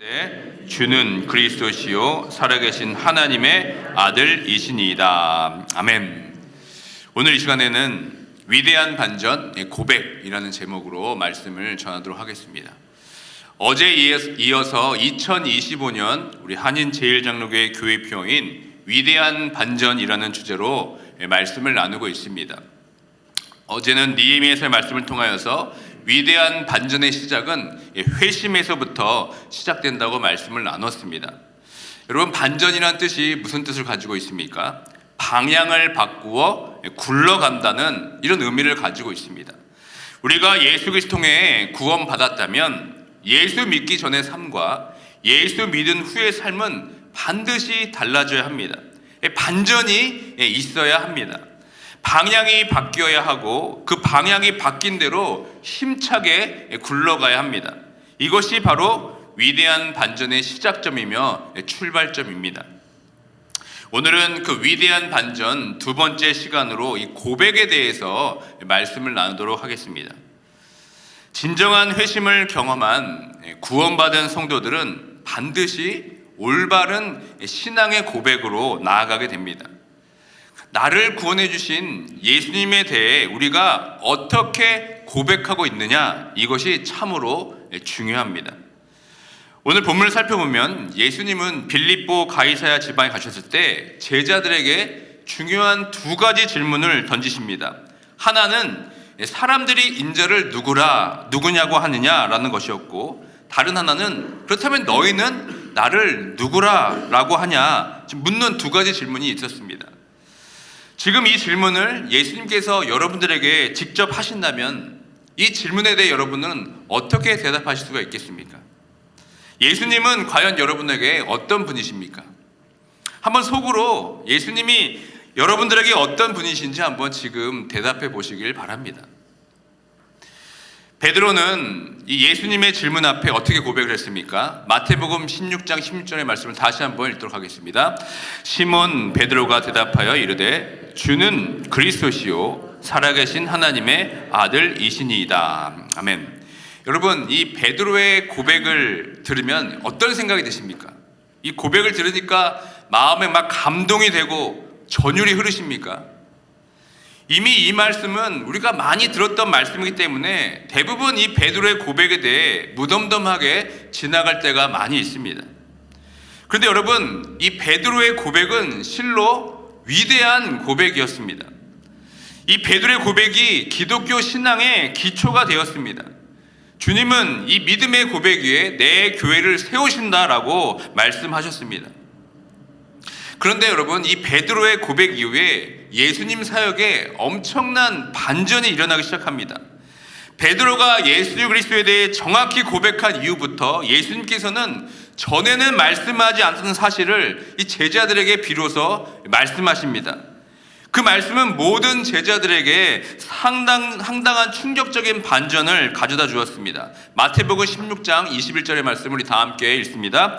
네, 주는 그리스도시요 살아계신 하나님의 아들이시니이다. 아멘. 오늘 이 시간에는 위대한 반전 고백이라는 제목으로 말씀을 전하도록 하겠습니다. 어제 이어서 2025년 우리 한인 제일장로교회 교회표인 위대한 반전이라는 주제로 말씀을 나누고 있습니다. 어제는 니에미에서의 말씀을 통하여서 위대한 반전의 시작은 회심에서부터 시작된다고 말씀을 나눴습니다. 여러분 반전이란 뜻이 무슨 뜻을 가지고 있습니까? 방향을 바꾸어 굴러간다는 이런 의미를 가지고 있습니다. 우리가 예수 그리스도 통해 구원 받았다면 예수 믿기 전의 삶과 예수 믿은 후의 삶은 반드시 달라져야 합니다. 반전이 있어야 합니다. 방향이 바뀌어야 하고 그 방향이 바뀐 대로 힘차게 굴러가야 합니다. 이것이 바로 위대한 반전의 시작점이며 출발점입니다. 오늘은 그 위대한 반전 두 번째 시간으로 이 고백에 대해서 말씀을 나누도록 하겠습니다. 진정한 회심을 경험한 구원받은 성도들은 반드시 올바른 신앙의 고백으로 나아가게 됩니다. 나를 구원해 주신 예수님에 대해 우리가 어떻게 고백하고 있느냐 이것이 참으로 중요합니다. 오늘 본문을 살펴보면 예수님은 빌립보 가이사야 지방에 가셨을 때 제자들에게 중요한 두 가지 질문을 던지십니다. 하나는 사람들이 인자를 누구라 누구냐고 하느냐라는 것이었고 다른 하나는 그렇다면 너희는 나를 누구라라고 하냐 묻는 두 가지 질문이 있었습니다. 지금 이 질문을 예수님께서 여러분들에게 직접 하신다면 이 질문에 대해 여러분은 어떻게 대답하실 수가 있겠습니까? 예수님은 과연 여러분에게 어떤 분이십니까? 한번 속으로 예수님이 여러분들에게 어떤 분이신지 한번 지금 대답해 보시길 바랍니다. 베드로는 이 예수님의 질문 앞에 어떻게 고백을 했습니까? 마태복음 16장 16절의 말씀을 다시 한번 읽도록 하겠습니다. 시몬 베드로가 대답하여 이르되 주는 그리스도시요 살아계신 하나님의 아들이시니이다. 아멘. 여러분 이 베드로의 고백을 들으면 어떤 생각이 드십니까? 이 고백을 들으니까 마음에 막 감동이 되고 전율이 흐르십니까? 이미 이 말씀은 우리가 많이 들었던 말씀이기 때문에 대부분 이 베드로의 고백에 대해 무덤덤하게 지나갈 때가 많이 있습니다. 그런데 여러분, 이 베드로의 고백은 실로 위대한 고백이었습니다. 이 베드로의 고백이 기독교 신앙의 기초가 되었습니다. 주님은 이 믿음의 고백 위에 내 교회를 세우신다라고 말씀하셨습니다. 그런데 여러분, 이 베드로의 고백 이후에 예수님 사역에 엄청난 반전이 일어나기 시작합니다. 베드로가 예수 그리스도에 대해 정확히 고백한 이후부터 예수님께서는 전에는 말씀하지 않던 사실을 이 제자들에게 비로소 말씀하십니다. 그 말씀은 모든 제자들에게 상당, 상당한 충격적인 반전을 가져다 주었습니다. 마태복음 16장 21절의 말씀을 우리 다 함께 읽습니다.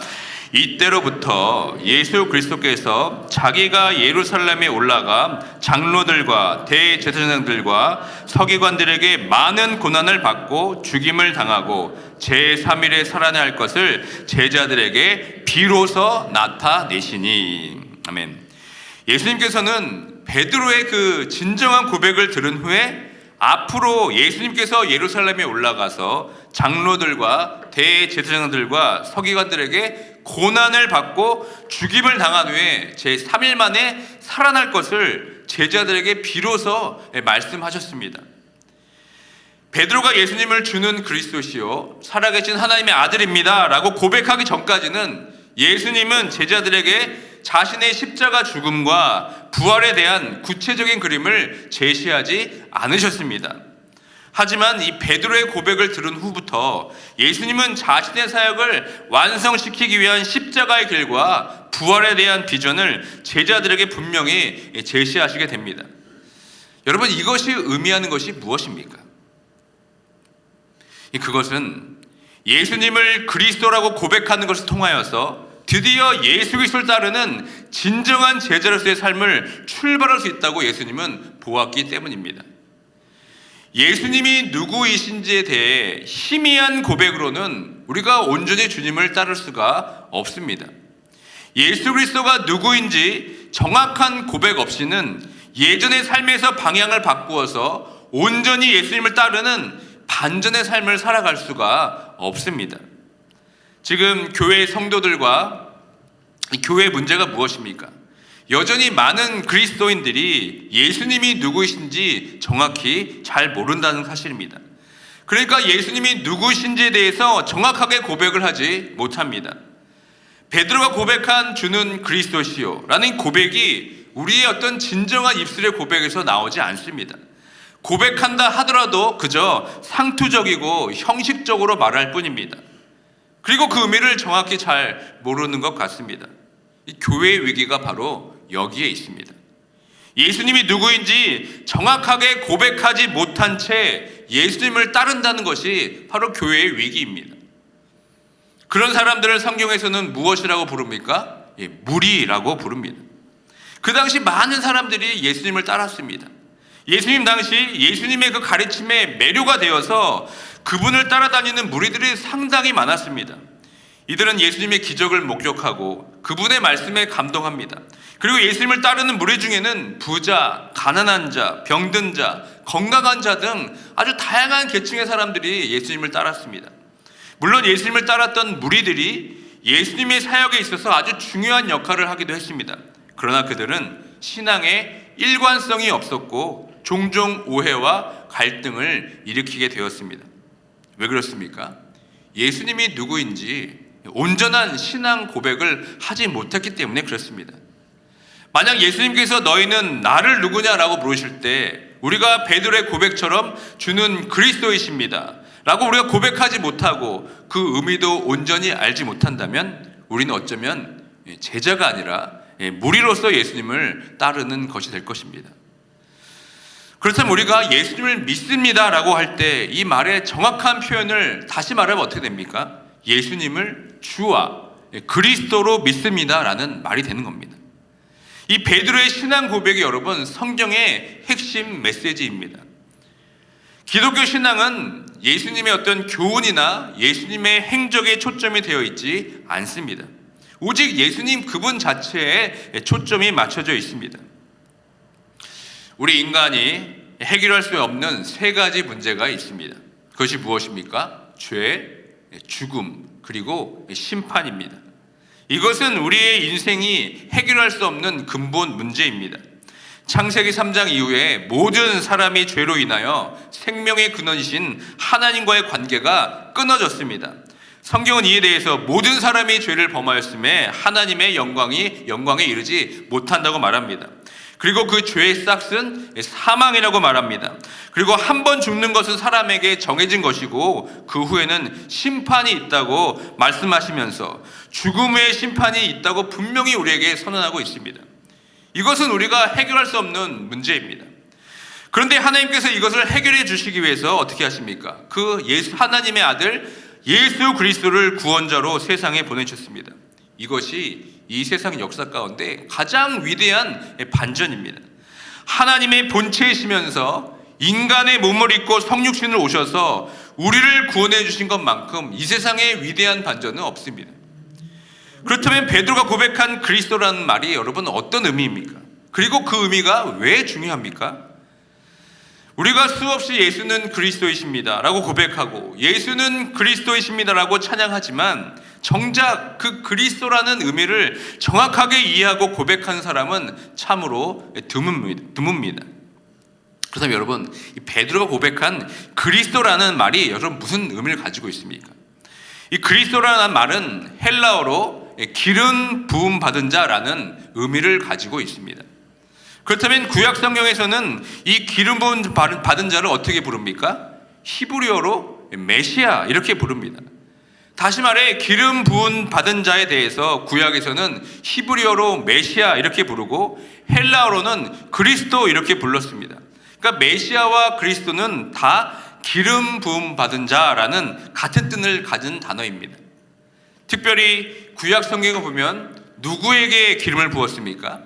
이때로부터 예수 그리스도께서 자기가 예루살렘에 올라가 장로들과 대제사장들과 서기관들에게 많은 고난을 받고 죽임을 당하고 제3일에 살아날 것을 제자들에게 비로소 나타내시니 아멘. 예수님께서는 베드로의 그 진정한 고백을 들은 후에 앞으로 예수님께서 예루살렘에 올라가서 장로들과 대제사장들과 서기관들에게 고난을 받고 죽임을 당한 후에 제 3일 만에 살아날 것을 제자들에게 비로소 말씀하셨습니다. 베드로가 예수님을 주는 그리스도시요 살아계신 하나님의 아들입니다라고 고백하기 전까지는 예수님은 제자들에게 자신의 십자가 죽음과 부활에 대한 구체적인 그림을 제시하지 않으셨습니다. 하지만 이 베드로의 고백을 들은 후부터 예수님은 자신의 사역을 완성시키기 위한 십자가의 길과 부활에 대한 비전을 제자들에게 분명히 제시하시게 됩니다. 여러분 이것이 의미하는 것이 무엇입니까? 그것은 예수님을 그리스도라고 고백하는 것을 통하여서 드디어 예수 그리스도를 따르는 진정한 제자로서의 삶을 출발할 수 있다고 예수님은 보았기 때문입니다. 예수님이 누구이신지에 대해 희미한 고백으로는 우리가 온전히 주님을 따를 수가 없습니다. 예수 그리스도가 누구인지 정확한 고백 없이는 예전의 삶에서 방향을 바꾸어서 온전히 예수님을 따르는 반전의 삶을 살아갈 수가 없습니다. 지금 교회 성도들과 이 교회 문제가 무엇입니까? 여전히 많은 그리스도인들이 예수님이 누구이신지 정확히 잘 모른다는 사실입니다. 그러니까 예수님이 누구신지에 대해서 정확하게 고백을 하지 못합니다. 베드로가 고백한 주는 그리스도시요 라는 고백이 우리의 어떤 진정한 입술의 고백에서 나오지 않습니다. 고백한다 하더라도 그저 상투적이고 형식적으로 말할 뿐입니다. 그리고 그 의미를 정확히 잘 모르는 것 같습니다. 이 교회의 위기가 바로 여기에 있습니다. 예수님이 누구인지 정확하게 고백하지 못한 채 예수님을 따른다는 것이 바로 교회의 위기입니다. 그런 사람들을 성경에서는 무엇이라고 부릅니까? 예, 무리라고 부릅니다. 그 당시 많은 사람들이 예수님을 따랐습니다. 예수님 당시 예수님의 그 가르침에 매료가 되어서 그분을 따라다니는 무리들이 상당히 많았습니다. 이들은 예수님의 기적을 목격하고 그분의 말씀에 감동합니다. 그리고 예수님을 따르는 무리 중에는 부자, 가난한 자, 병든 자, 건강한 자 등 아주 다양한 계층의 사람들이 예수님을 따랐습니다. 물론 예수님을 따랐던 무리들이 예수님의 사역에 있어서 아주 중요한 역할을 하기도 했습니다. 그러나 그들은 신앙에 일관성이 없었고 종종 오해와 갈등을 일으키게 되었습니다. 왜 그렇습니까? 예수님이 누구인지 온전한 신앙 고백을 하지 못했기 때문에 그렇습니다. 만약 예수님께서 너희는 나를 누구냐라고 물으실 때 우리가 베드로의 고백처럼 주는 그리스도이십니다. 라고 우리가 고백하지 못하고 그 의미도 온전히 알지 못한다면 우리는 어쩌면 제자가 아니라 무리로서 예수님을 따르는 것이 될 것입니다. 그렇다면 우리가 예수님을 믿습니다라고 할 때 이 말의 정확한 표현을 다시 말하면 어떻게 됩니까? 예수님을 주와 그리스도로 믿습니다라는 말이 되는 겁니다. 이 베드로의 신앙 고백이 여러분 성경의 핵심 메시지입니다. 기독교 신앙은 예수님의 어떤 교훈이나 예수님의 행적에 초점이 되어 있지 않습니다. 오직 예수님 그분 자체에 초점이 맞춰져 있습니다. 우리 인간이 해결할 수 없는 세 가지 문제가 있습니다. 그것이 무엇입니까? 죄, 죽음, 그리고 심판입니다. 이것은 우리의 인생이 해결할 수 없는 근본 문제입니다. 창세기 3장 이후에 모든 사람이 죄로 인하여 생명의 근원이신 하나님과의 관계가 끊어졌습니다. 성경은 이에 대해서 모든 사람이 죄를 범하였음에 하나님의 영광이 영광에 이르지 못한다고 말합니다. 그리고 그 죄의 싹은 사망이라고 말합니다. 그리고 한 번 죽는 것은 사람에게 정해진 것이고 그 후에는 심판이 있다고 말씀하시면서 죽음의 심판이 있다고 분명히 우리에게 선언하고 있습니다. 이것은 우리가 해결할 수 없는 문제입니다. 그런데 하나님께서 이것을 해결해 주시기 위해서 어떻게 하십니까? 그 예수 하나님의 아들 예수 그리스도를 구원자로 세상에 보내셨습니다. 이것이 이 세상 역사 가운데 가장 위대한 반전입니다. 하나님의 본체이시면서 인간의 몸을 입고 성육신을 오셔서 우리를 구원해 주신 것만큼 이 세상에 위대한 반전은 없습니다. 그렇다면 베드로가 고백한 그리스도라는 말이 여러분 어떤 의미입니까? 그리고 그 의미가 왜 중요합니까? 우리가 수없이 예수는 그리스도이십니다. 라고 고백하고 예수는 그리스도이십니다. 라고 찬양하지만 정작 그 그리스도라는 의미를 정확하게 이해하고 고백한 사람은 참으로 드뭅니다. 그렇다면 여러분, 이 베드로가 고백한 그리스도라는 말이 여러분 무슨 의미를 가지고 있습니까? 이 그리스도라는 말은 헬라어로 기름 부음 받은 자라는 의미를 가지고 있습니다. 그렇다면 구약 성경에서는 이 기름 부음 받은 자를 어떻게 부릅니까? 히브리어로 메시아 이렇게 부릅니다. 다시 말해 기름 부은 받은 자에 대해서 구약에서는 히브리어로 메시아 이렇게 부르고 헬라어로는 그리스도 이렇게 불렀습니다. 그러니까 메시아와 그리스도는 다 기름 부음 받은 자라는 같은 뜻을 가진 단어입니다. 특별히 구약 성경을 보면 누구에게 기름을 부었습니까?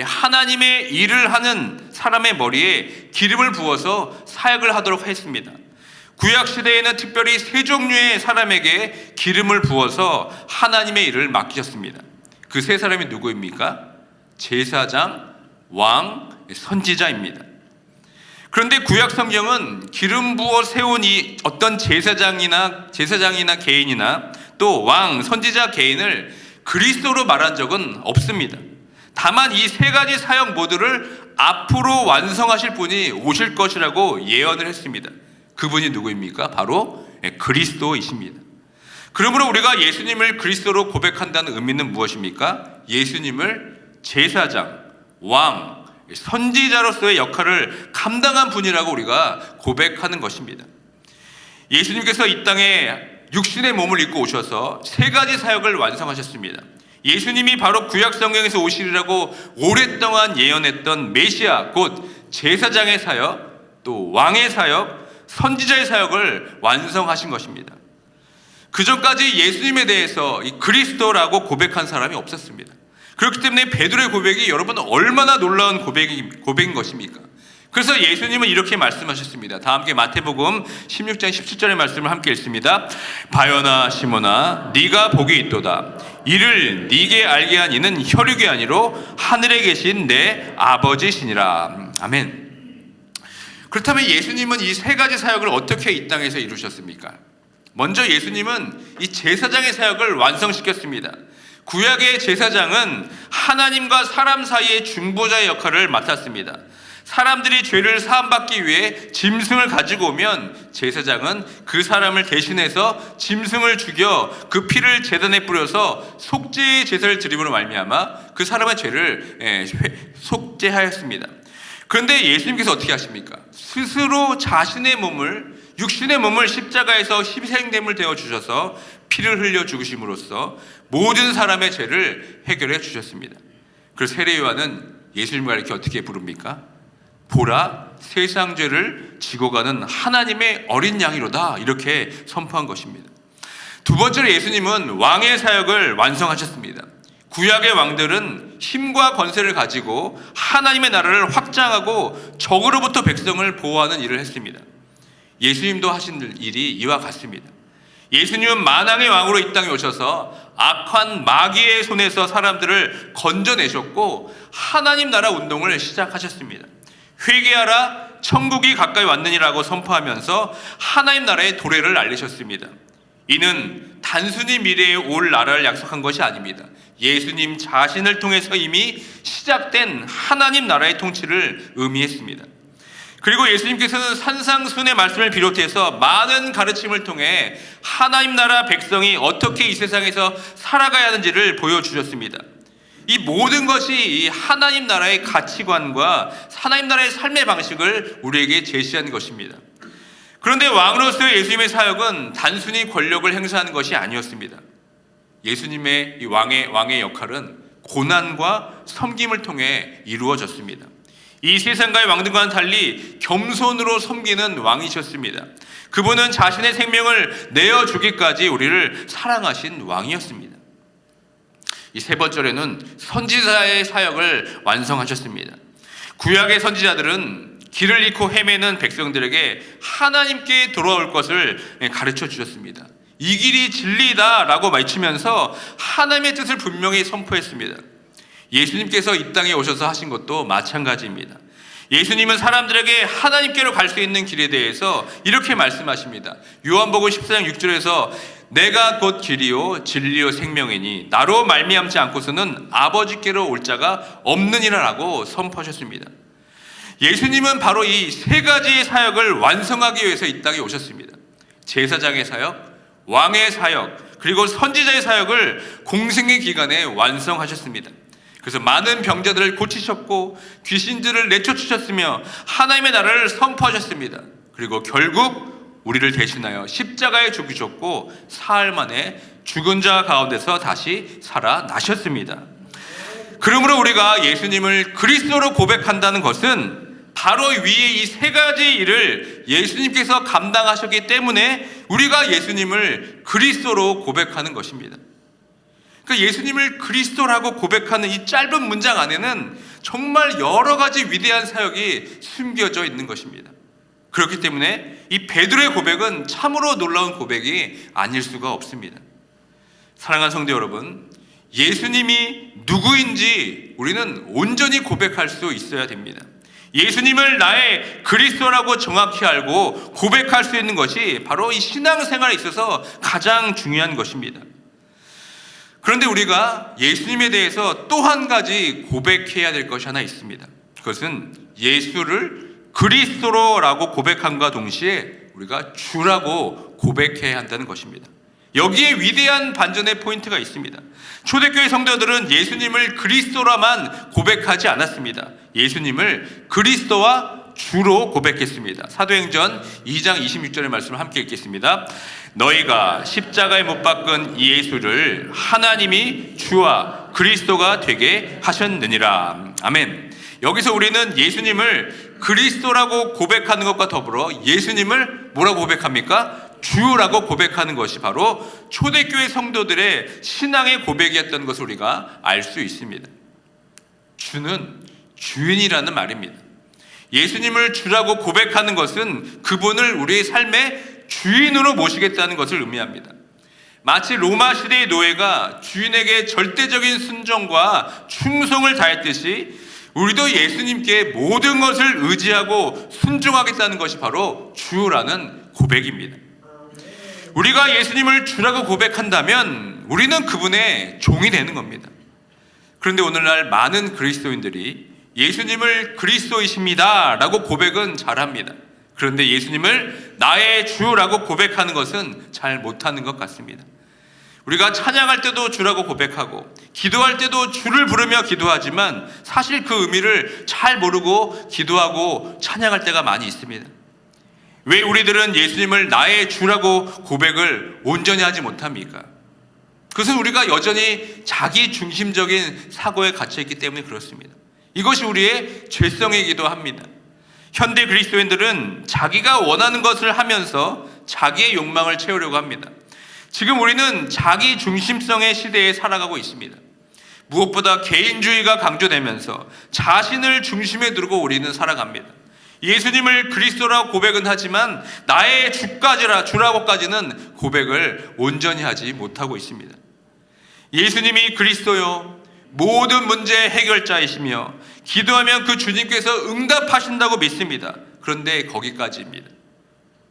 하나님의 일을 하는 사람의 머리에 기름을 부어서 사역을 하도록 했습니다. 구약 시대에는 특별히 세 종류의 사람에게 기름을 부어서 하나님의 일을 맡기셨습니다. 그 세 사람이 누구입니까? 제사장, 왕, 선지자입니다. 그런데 구약 성경은 기름 부어 세운 이 어떤 제사장이나 제사장이나 개인이나 또 왕, 선지자 개인을 그리스도로 말한 적은 없습니다. 다만 이 세 가지 사역 모두를 앞으로 완성하실 분이 오실 것이라고 예언을 했습니다. 그분이 누구입니까? 바로 예, 그리스도이십니다. 그러므로 우리가 예수님을 그리스도로 고백한다는 의미는 무엇입니까? 예수님을 제사장, 왕, 선지자로서의 역할을 감당한 분이라고 우리가 고백하는 것입니다. 예수님께서 이 땅에 육신의 몸을 입고 오셔서 세 가지 사역을 완성하셨습니다. 예수님이 바로 구약 성경에서 오시리라고 오랫동안 예언했던 메시아 곧 제사장의 사역, 또 왕의 사역, 선지자의 사역을 완성하신 것입니다. 그 전까지 예수님에 대해서 이 그리스도라고 고백한 사람이 없었습니다. 그렇기 때문에 베드로의 고백이 여러분 얼마나 놀라운 고백이, 고백인 것입니까? 그래서 예수님은 이렇게 말씀하셨습니다. 다 함께 마태복음 16장 17절의 말씀을 함께 읽습니다. 바요나 시모나 네가 복이 있도다. 이를 네게 알게 한 이는 혈육이 아니로 하늘에 계신 내 아버지시니라. 아멘. 그렇다면 예수님은 이 세 가지 사역을 어떻게 이 땅에서 이루셨습니까? 먼저 예수님은 이 제사장의 사역을 완성시켰습니다. 구약의 제사장은 하나님과 사람 사이의 중보자의 역할을 맡았습니다. 사람들이 죄를 사함받기 위해 짐승을 가지고 오면 제사장은 그 사람을 대신해서 짐승을 죽여 그 피를 제단에 뿌려서 속죄의 제사를 드림으로 말미암아 그 사람의 죄를 예, 회- 속죄하였습니다. 그런데 예수님께서 어떻게 하십니까? 스스로 자신의 몸을 육신의 몸을 십자가에서 희생됨을 되어 주셔서 피를 흘려 죽으심으로써 모든 사람의 죄를 해결해 주셨습니다. 그래서 세례 요한은 예수님을 이렇게 어떻게 부릅니까? 보라 세상 죄를 지고 가는 하나님의 어린 양이로다 이렇게 선포한 것입니다. 두 번째로 예수님은 왕의 사역을 완성하셨습니다. 구약의 왕들은 힘과 권세를 가지고 하나님의 나라를 확장하고 적으로부터 백성을 보호하는 일을 했습니다. 예수님도 하신 일이 이와 같습니다. 예수님은 만왕의 왕으로 이 땅에 오셔서 악한 마귀의 손에서 사람들을 건져내셨고 하나님 나라 운동을 시작하셨습니다. 회개하라 천국이 가까이 왔느니라고 선포하면서 하나님 나라의 도래를 알리셨습니다. 이는 단순히 미래에 올 나라를 약속한 것이 아닙니다. 예수님 자신을 통해서 이미 시작된 하나님 나라의 통치를 의미했습니다. 그리고 예수님께서는 산상순의 말씀을 비롯해서 많은 가르침을 통해 하나님 나라 백성이 어떻게 이 세상에서 살아가야 하는지를 보여주셨습니다. 이 모든 것이 이 하나님 나라의 가치관과 하나님 나라의 삶의 방식을 우리에게 제시한 것입니다. 그런데 왕으로서의 예수님의 사역은 단순히 권력을 행사하는 것이 아니었습니다. 예수님의 이 왕의 왕의 역할은 고난과 섬김을 통해 이루어졌습니다. 이 세상과의 왕들과는 달리 겸손으로 섬기는 왕이셨습니다. 그분은 자신의 생명을 내어 주기까지 우리를 사랑하신 왕이었습니다. 이 세 번째로는 선지자의 사역을 완성하셨습니다. 구약의 선지자들은 길을 잃고 헤매는 백성들에게 하나님께 돌아올 것을 가르쳐 주셨습니다. 이 길이 진리다라고 외치면서 하나님의 뜻을 분명히 선포했습니다. 예수님께서 이 땅에 오셔서 하신 것도 마찬가지입니다. 예수님은 사람들에게 하나님께로 갈 수 있는 길에 대해서 이렇게 말씀하십니다. 요한복음 14장 6절에서 내가 곧 길이요 진리요 생명이니 나로 말미암지 않고서는 아버지께로 올 자가 없느니라라고 선포하셨습니다. 예수님은 바로 이 세 가지의 사역을 완성하기 위해서 이 땅에 오셨습니다. 제사장의 사역, 왕의 사역, 그리고 선지자의 사역을 공생의 기간에 완성하셨습니다. 그래서 많은 병자들을 고치셨고 귀신들을 내쫓으셨으며 하나님의 나라를 선포하셨습니다. 그리고 결국 우리를 대신하여 십자가에 죽으셨고 사흘 만에 죽은 자 가운데서 다시 살아나셨습니다. 그러므로 우리가 예수님을 그리스도로 고백한다는 것은 바로 위에 이 세 가지 일을 예수님께서 감당하셨기 때문에 우리가 예수님을 그리스도로 고백하는 것입니다. 그 예수님을 그리스도라고 고백하는 이 짧은 문장 안에는 정말 여러 가지 위대한 사역이 숨겨져 있는 것입니다. 그렇기 때문에 이 베드로의 고백은 참으로 놀라운 고백이 아닐 수가 없습니다. 사랑하는 성도 여러분, 예수님이 누구인지 우리는 온전히 고백할 수 있어야 됩니다. 예수님을 나의 그리스도라고 정확히 알고 고백할 수 있는 것이 바로 이 신앙생활에 있어서 가장 중요한 것입니다. 그런데 우리가 예수님에 대해서 또 한 가지 고백해야 될 것이 하나 있습니다. 그것은 예수를 그리스도라고 고백함과 동시에 우리가 주라고 고백해야 한다는 것입니다. 여기에 위대한 반전의 포인트가 있습니다. 초대교회 성도들은 예수님을 그리스도라만 고백하지 않았습니다. 예수님을 그리스도와 주로 고백했습니다. 사도행전 2장 26절의 말씀을 함께 읽겠습니다. 너희가 십자가에 못 박은 이 예수를 하나님이 주와 그리스도가 되게 하셨느니라. 아멘. 여기서 우리는 예수님을 그리스도라고 고백하는 것과 더불어 예수님을 뭐라고 고백합니까? 주라고 고백하는 것이 바로 초대교회 성도들의 신앙의 고백이었던 것을 우리가 알 수 있습니다. 주는 주인이라는 말입니다. 예수님을 주라고 고백하는 것은 그분을 우리의 삶의 주인으로 모시겠다는 것을 의미합니다. 마치 로마 시대의 노예가 주인에게 절대적인 순종과 충성을 다했듯이 우리도 예수님께 모든 것을 의지하고 순종하겠다는 것이 바로 주라는 고백입니다. 우리가 예수님을 주라고 고백한다면 우리는 그분의 종이 되는 겁니다. 그런데 오늘날 많은 그리스도인들이 예수님을 그리스도이십니다 라고 고백은 잘합니다. 그런데 예수님을 나의 주라고 고백하는 것은 잘 못하는 것 같습니다. 우리가 찬양할 때도 주라고 고백하고 기도할 때도 주를 부르며 기도하지만 사실 그 의미를 잘 모르고 기도하고 찬양할 때가 많이 있습니다. 왜 우리들은 예수님을 나의 주라고 고백을 온전히 하지 못합니까? 그것은 우리가 여전히 자기 중심적인 사고에 갇혀 있기 때문에 그렇습니다. 이것이 우리의 죄성이기도 합니다. 현대 그리스도인들은 자기가 원하는 것을 하면서 자기의 욕망을 채우려고 합니다. 지금 우리는 자기 중심성의 시대에 살아가고 있습니다. 무엇보다 개인주의가 강조되면서 자신을 중심에 두고 우리는 살아갑니다. 예수님을 그리스도라고 고백은 하지만 나의 주까지라 주라고까지는 고백을 온전히 하지 못하고 있습니다. 예수님이 그리스도요 모든 문제 해결자이시며 기도하면 그 주님께서 응답하신다고 믿습니다. 그런데 거기까지입니다.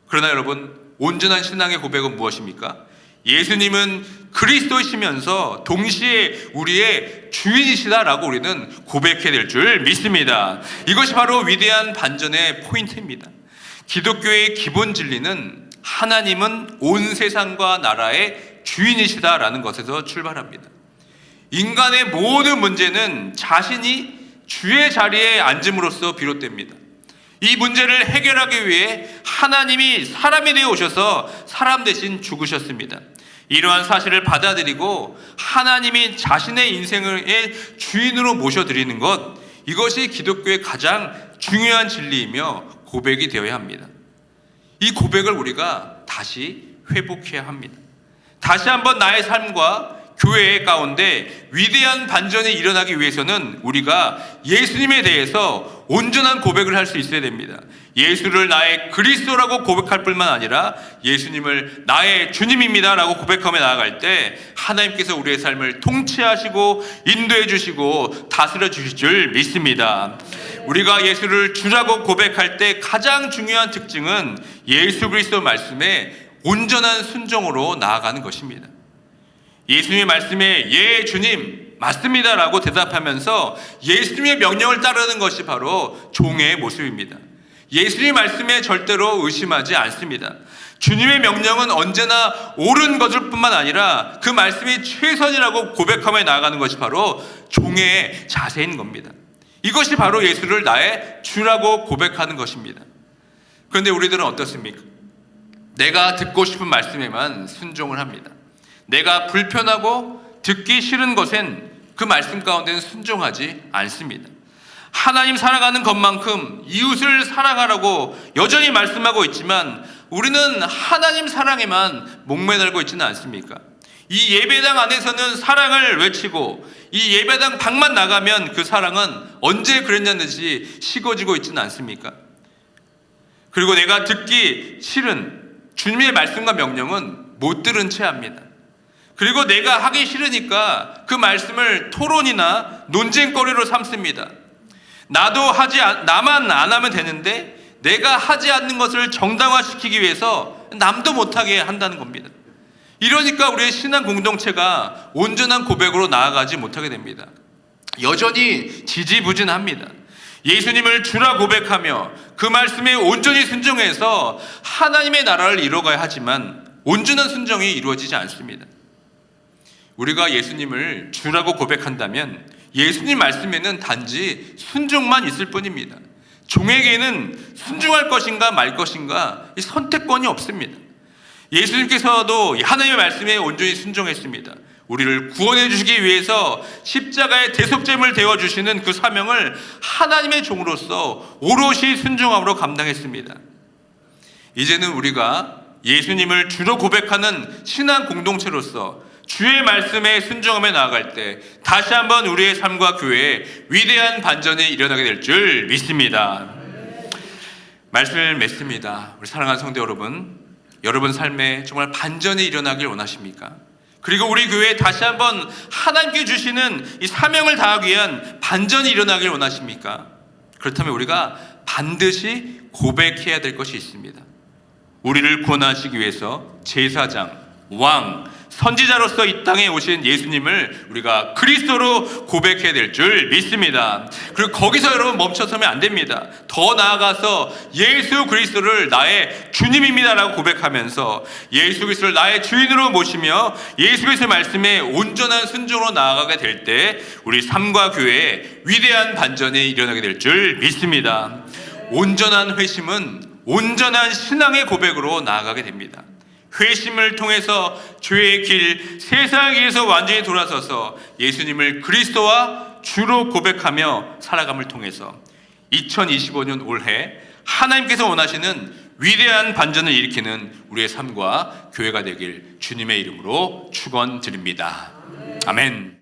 그러나 여러분 온전한 신앙의 고백은 무엇입니까? 예수님은 그리스도이시면서 동시에 우리의 주인이시다라고 우리는 고백해야 될 줄 믿습니다. 이것이 바로 위대한 반전의 포인트입니다. 기독교의 기본 진리는 하나님은 온 세상과 나라의 주인이시다라는 것에서 출발합니다. 인간의 모든 문제는 자신이 주의 자리에 앉음으로써 비롯됩니다. 이 문제를 해결하기 위해 하나님이 사람이 되어 오셔서 사람 대신 죽으셨습니다. 이러한 사실을 받아들이고 하나님이 자신의 인생의 주인으로 모셔드리는 것, 이것이 기독교의 가장 중요한 진리이며 고백이 되어야 합니다. 이 고백을 우리가 다시 회복해야 합니다. 다시 한번 나의 삶과 교회 가운데 위대한 반전이 일어나기 위해서는 우리가 예수님에 대해서 온전한 고백을 할 수 있어야 됩니다. 예수를 나의 그리스도라고 고백할 뿐만 아니라 예수님을 나의 주님입니다라고 고백하며 나아갈 때 하나님께서 우리의 삶을 통치하시고 인도해 주시고 다스려 주실 줄 믿습니다. 우리가 예수를 주라고 고백할 때 가장 중요한 특징은 예수 그리스도 말씀에 온전한 순종으로 나아가는 것입니다. 예수님의 말씀에 예 주님 맞습니다라고 대답하면서 예수님의 명령을 따르는 것이 바로 종의 모습입니다. 예수님의 말씀에 절대로 의심하지 않습니다. 주님의 명령은 언제나 옳은 것일 뿐만 아니라 그 말씀이 최선이라고 고백하며 나아가는 것이 바로 종의 자세인 겁니다. 이것이 바로 예수를 나의 주라고 고백하는 것입니다. 그런데 우리들은 어떻습니까? 내가 듣고 싶은 말씀에만 순종을 합니다. 내가 불편하고 듣기 싫은 것엔 그 말씀 가운데는 순종하지 않습니다. 하나님 사랑하는 것만큼 이웃을 사랑하라고 여전히 말씀하고 있지만 우리는 하나님 사랑에만 목매달고 있지는 않습니까? 이 예배당 안에서는 사랑을 외치고 이 예배당 밖만 나가면 그 사랑은 언제 그랬냐는 듯이 식어지고 있지는 않습니까? 그리고 내가 듣기 싫은 주님의 말씀과 명령은 못 들은 채 합니다. 그리고 내가 하기 싫으니까 그 말씀을 토론이나 논쟁거리로 삼습니다. 나도 하지 않- 나만 안 하면 되는데 내가 하지 않는 것을 정당화시키기 위해서 남도 못하게 한다는 겁니다. 이러니까 우리의 신앙 공동체가 온전한 고백으로 나아가지 못하게 됩니다. 여전히 지지부진합니다. 예수님을 주라 고백하며 그 말씀에 온전히 순종해서 하나님의 나라를 이뤄가야 하지만 온전한 순종이 이루어지지 않습니다. 우리가 예수님을 주라고 고백한다면 예수님 말씀에는 단지 순종만 있을 뿐입니다. 종에게는 순종할 것인가 말 것인가 이 선택권이 없습니다. 예수님께서도 하나님의 말씀에 온전히 순종했습니다. 우리를 구원해 주시기 위해서 십자가의 대속죄물 되어 주시는 그 사명을 하나님의 종으로서 오롯이 순종함으로 감당했습니다. 이제는 우리가 예수님을 주로 고백하는 신앙 공동체로서 주의 말씀에 순종하며 나아갈 때 다시 한번 우리의 삶과 교회에 위대한 반전이 일어나게 될 줄 믿습니다. 말씀을 맺습니다. 우리 사랑하는 성도 여러분, 여러분 삶에 정말 반전이 일어나길 원하십니까? 그리고 우리 교회에 다시 한번 하나님께 주시는 이 사명을 다하기 위한 반전이 일어나길 원하십니까? 그렇다면 우리가 반드시 고백해야 될 것이 있습니다. 우리를 구원하시기 위해서 제사장, 왕, 선지자로서 이 땅에 오신 예수님을 우리가 그리스도로 고백해야 될 줄 믿습니다. 그리고 거기서 여러분 멈춰서면 안 됩니다. 더 나아가서 예수 그리스도를 나의 주님입니다라고 고백하면서 예수 그리스도를 나의 주인으로 모시며 예수 그리스도의 말씀에 온전한 순종으로 나아가게 될 때 우리 삶과 교회에 위대한 반전이 일어나게 될 줄 믿습니다. 온전한 회심은 온전한 신앙의 고백으로 나아가게 됩니다. 회심을 통해서 죄의 길, 세상의 길에서 완전히 돌아서서 예수님을 그리스도와 주로 고백하며 살아감을 통해서 2025년 올해 하나님께서 원하시는 위대한 반전을 일으키는 우리의 삶과 교회가 되길 주님의 이름으로 축원드립니다. 아멘.